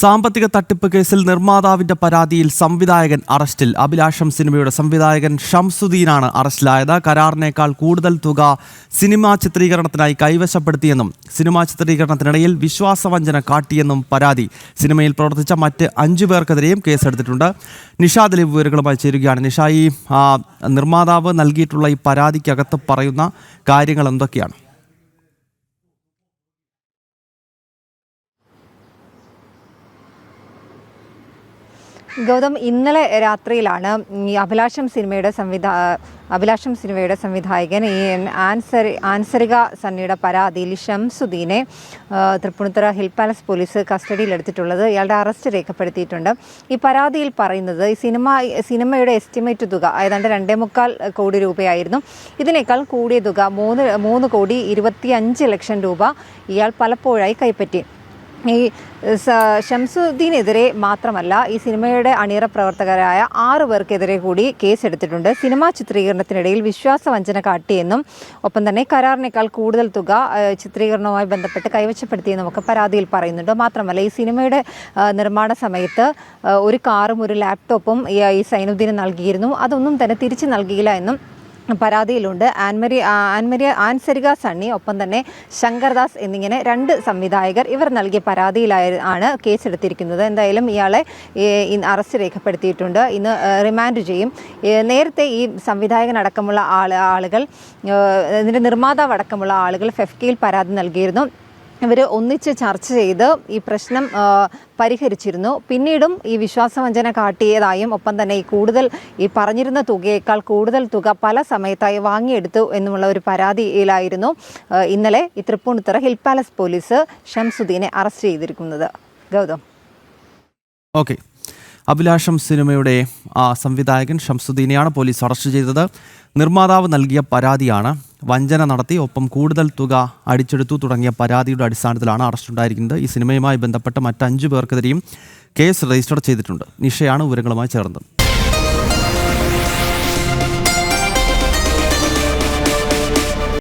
സാമ്പത്തിക തട്ടിപ്പ് കേസിൽ നിർമ്മാതാവിന്റെ പരാതിയിൽ സംവിധായകൻ അറസ്റ്റിൽ. അഭിലാഷം സിനിമയുടെ സംവിധായകൻ ഷംസുദ്ദീനാണ് അറസ്റ്റിലായത്. കരാറിനേക്കാൾ കൂടുതൽ തുക സിനിമാ ചിത്രീകരണത്തിനായി കൈവശപ്പെടുത്തിയെന്നും സിനിമാ ചിത്രീകരണത്തിനിടയിൽ വിശ്വാസവഞ്ചന കാട്ടിയെന്നും പരാതി. സിനിമയിൽ പ്രവർത്തിച്ച മറ്റ് അഞ്ചു പേർക്കെതിരെയും കേസെടുത്തിട്ടുണ്ട്. നിഷാദ് ദലീപ് വിവരങ്ങളുമായി ചേരുകയാണ്. നിഷ ഈ നിർമ്മാതാവ് നൽകിയിട്ടുള്ള ഈ പരാതിക്കകത്ത് പറയുന്ന കാര്യങ്ങൾ എന്തൊക്കെയാണ്? ഗൗതം ഇന്നലെ രാത്രിയിലാണ് ഈ അഭിലാഷം സിനിമയുടെ സംവിധാ അഭിലാഷം സിനിമയുടെ സംവിധായകൻ ഈ ആൻസറി ആൻസരിക സണ്ണിയുടെ പരാതിയിൽ ഷംസുദ്ദീനെ തൃപ്പൂണിത്തുറ ഹിൽ പാലസ് പോലീസ് കസ്റ്റഡിയിലെടുത്തിട്ടുള്ളത് ഇയാളുടെ അറസ്റ്റ് രേഖപ്പെടുത്തിയിട്ടുണ്ട്. ഈ പരാതിയിൽ പറയുന്നത് ഈ സിനിമ സിനിമയുടെ എസ്റ്റിമേറ്റ് തുക ഏതാണ്ട് രണ്ടേ മുക്കാൽ കോടി രൂപയായിരുന്നു. ഇതിനേക്കാൾ കൂടിയ തുക മൂന്ന് മൂന്ന് കോടി ഇരുപത്തി ലക്ഷം രൂപ ഇയാൾ പലപ്പോഴായി കൈപ്പറ്റി. ഈ ഷംസുദ്ദീനെതിരെ മാത്രമല്ല ഈ സിനിമയുടെ അണിയറ പ്രവർത്തകരായ ആറ് പേർക്കെതിരെ കൂടി കേസെടുത്തിട്ടുണ്ട്. സിനിമാ ചിത്രീകരണത്തിനിടയിൽ വിശ്വാസവഞ്ചന കാട്ടിയെന്നും ഒപ്പം തന്നെ കരാറിനേക്കാൾ കൂടുതൽ തുക ചിത്രീകരണവുമായി ബന്ധപ്പെട്ട് കൈവശപ്പെടുത്തിയെന്നും ഒക്കെ പരാതിയിൽ പറയുന്നുണ്ട്. മാത്രമല്ല ഈ സിനിമയുടെ നിർമ്മാണ സമയത്ത് ഒരു കാറും ഒരു ലാപ്ടോപ്പും ഈ സൈനുദ്ദീന് നൽകിയിരുന്നു. അതൊന്നും തന്നെ തിരിച്ചു നൽകിയില്ല എന്നും പരാതിയിലുണ്ട്. ആൻമരി ആൻമരി ആൻസരിക സണ്ണി ഒപ്പം തന്നെ ശങ്കർദാസ് എന്നിങ്ങനെ രണ്ട് സംവിധായകർ ഇവർ നൽകിയ പരാതിയിലായി ആണ് കേസെടുത്തിരിക്കുന്നത്. എന്തായാലും ഇയാളെ അറസ്റ്റ് രേഖപ്പെടുത്തിയിട്ടുണ്ട്. ഇന്ന് റിമാൻഡ് ചെയ്യും. നേരത്തെ ഈ സംവിധായകനടക്കമുള്ള ആൾ ആളുകൾ ഇതിന്റെ നിർമ്മാതാവ് അടക്കമുള്ള ആളുകൾ ഫെഫ്കിയിൽ പരാതി നൽകിയിരുന്നു. ഇവർ ഒന്നിച്ച് ചർച്ച ചെയ്ത് ഈ പ്രശ്നം പരിഹരിച്ചിരുന്നു. പിന്നീടും ഈ വിശ്വാസവഞ്ചന കാട്ടിയതായും ഒപ്പം തന്നെ ഈ കൂടുതൽ ഈ പറഞ്ഞിരുന്ന തുകയേക്കാൾ കൂടുതൽ തുക പല സമയത്തായി വാങ്ങിയെടുത്തു എന്നുമുള്ള ഒരു പരാതിയിലായിരുന്നു ഇന്നലെ ഈ തൃപ്പൂണിത്തുറ ഹിൽ പാലസ് പോലീസ് ഷംസുദ്ദീനെ അറസ്റ്റ് ചെയ്തിരിക്കുന്നത്. ഗൗതം. ഓക്കെ. അഭിലാഷം സിനിമയുടെ ആ, സംവിധായകൻ ഷംസുദ്ദീനെയാണ് പോലീസ് അറസ്റ്റ് ചെയ്തത്. നിർമ്മാതാവ് നൽകിയ പരാതിയാണ് വഞ്ചന നടത്തി ഒപ്പം കൂടുതൽ തുക അടിച്ചെടുത്തു തുടങ്ങിയ പരാതിയുടെ അടിസ്ഥാനത്തിലാണ് അറസ്റ്റ് ഉണ്ടായിരിക്കുന്നത്. ഈ സിനിമയുമായി ബന്ധപ്പെട്ട മറ്റ് അഞ്ചു പേർക്കെതിരെയും കേസ് രജിസ്റ്റർ ചെയ്തിട്ടുണ്ട്. നിഷയാണ് വിവരങ്ങളുമായി ചേർന്നത്.